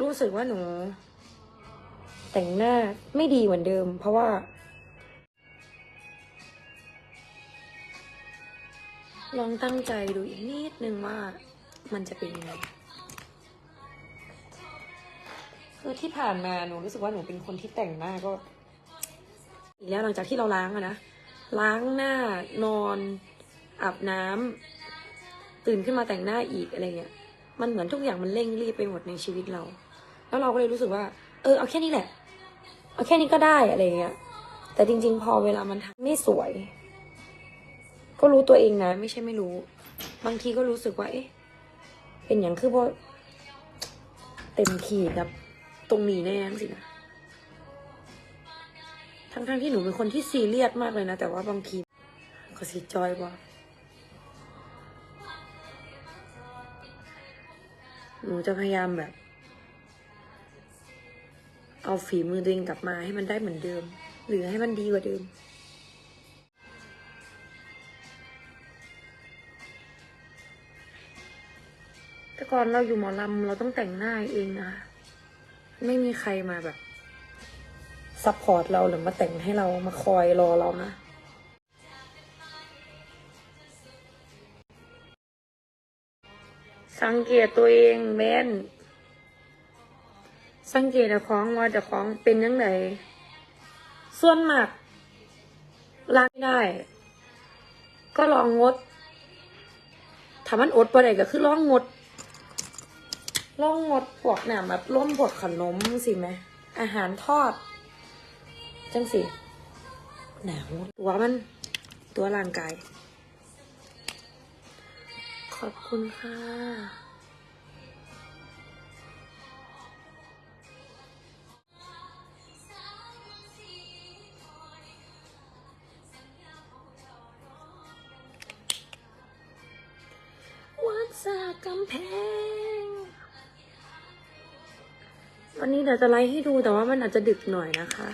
รู้สึกว่าหนู แต่งหน้าไม่ดีเหมือนเดิม เพราะว่า ลองตั้งใจดูอีกนิดนึงว่ามันจะเป็นยังไงคือที่ผ่านมาหนูรู้สึกว่าหนูเป็นคนที่แต่งหน้าก็ อีกแล้วหลังจากที่เราล้างอะนะล้างหน้านอนอาบน้ำตื่นขึ้นมาแต่งหน้าอีกอะไรเงี้ยมันเหมือนทุกอย่างมันเร่งรีบไปหมดในชีวิตเรา แล้วเราก็เลยรู้สึกว่า เออเอาแค่นี้แหละ เอาแค่นี้ก็ได้อะไรเงี้ย แต่จริง ๆ พอเวลามันทำไม่สวย ก็รู้ตัวเองนะ ไม่ใช่ไม่รู้ บางทีก็รู้สึกว่า เอ๊ะ เป็นอย่างคือว่าเต็มขีดกับตรงนี้แน่สินะ ทั้งๆที่หนูเป็นคนที่ซีเรียสมากเลยนะ แต่ว่าบางทีก็สิจอยว่าหนูจะพยายามแบบ เอาฝีมือตัวเองกลับมาให้มันได้เหมือนเดิม หรือให้มันดีกว่าเดิม แต่ก่อนเราอยู่หมอลำเราต้องแต่งหน้าเองนะไม่มีใครมาแบบซัพพอร์ตเราหรือมาแต่งให้เรามาคอยรอเรานะสังเกตตัวเองแม่น สังเกตเจ้าของว่าเจ้าของเป็นยังไงส่วนมากล้างไม่ได้ ก็ลองงดถ้ามันอดไปไหนก็คือลองงดลองงดพวกหนาแบบร่วมพวกขนมสิไหมอาหารทอด จังสิหนาวตัวมันตัวร่างกาย ขอบคุณค่ะ วัดสากำแพง วันนี้เดี๋ยวจะไลฟ์ให้ดูแต่ว่ามันอาจจะดึกหน่อยนะคะ